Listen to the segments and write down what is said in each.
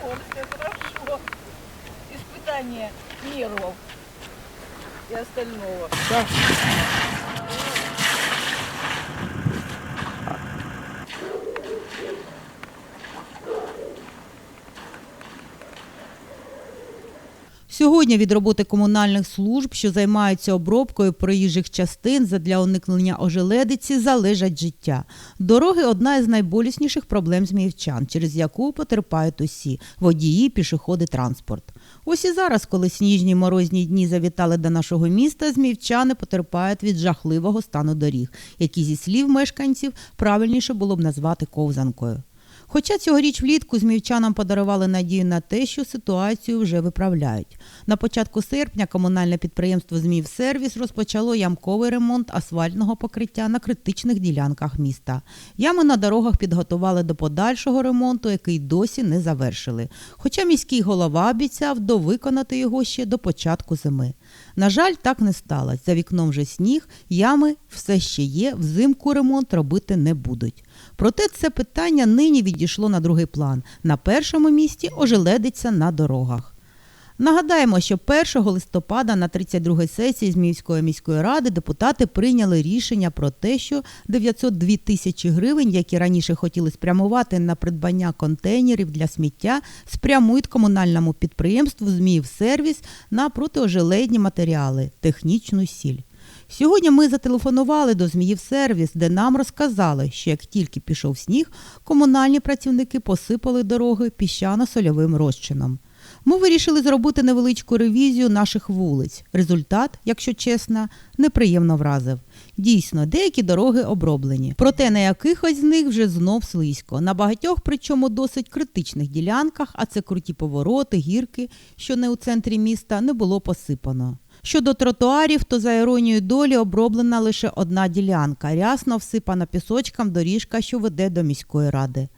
Солнце, хорошо. Испытание нервов и остального. Сьогодні від роботи комунальних служб, що займаються обробкою проїжджих частин задля уникнення ожеледиці, залежать життя. Дороги одна із найболісніших проблем зміївчан, через яку потерпають усі водії, пішоходи, транспорт. Ось і зараз, коли сніжні морозні дні завітали до нашого міста, зміївчани потерпають від жахливого стану доріг, які зі слів мешканців правильніше було б назвати ковзанкою. Хоча цьогоріч влітку змівчанам подарували надію на те, що ситуацію вже виправляють. На початку серпня комунальне підприємство «Змівсервіс» розпочало ямковий ремонт асфальтного покриття на критичних ділянках міста. Ями на дорогах підготували до подальшого ремонту, який досі не завершили. Хоча міський голова обіцяв довиконати його ще до початку зими. На жаль, так не сталося. За вікном вже сніг, ями все ще є, взимку ремонт робити не будуть. Проте це питання нині відійшло на другий план. На першому місці ожеледиться на дорогах. Нагадаємо, що 1 листопада на 32-й сесії Зміївської міської ради депутати прийняли рішення про те, що 902 тисячі гривень, які раніше хотіли спрямувати на придбання контейнерів для сміття, спрямують комунальному підприємству «Зміївсервіс» на протиожеледні матеріали, технічну сіль. Сьогодні ми зателефонували до Зміївсервіс, де нам розказали, що як тільки пішов сніг, комунальні працівники посипали дороги піщано-сольовим розчином. Ми вирішили зробити невеличку ревізію наших вулиць. Результат, якщо чесно, неприємно вразив. Дійсно, деякі дороги оброблені, проте на якихось з них вже знов слизько. На багатьох, причому досить критичних ділянках, а це круті повороти, гірки, що не у центрі міста, не було посипано. Щодо тротуарів, то за іронією долі оброблена лише одна ділянка, рясно всипана пісочком доріжка, що веде до міської ради.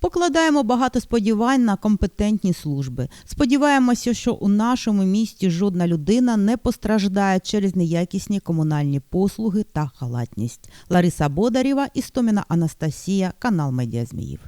Покладаємо багато сподівань на компетентні служби. Сподіваємося, що у нашому місті жодна людина не постраждає через неякісні комунальні послуги та халатність. Лариса Бодарєва, Істоміна Анастасія, канал Медіа Зміїв.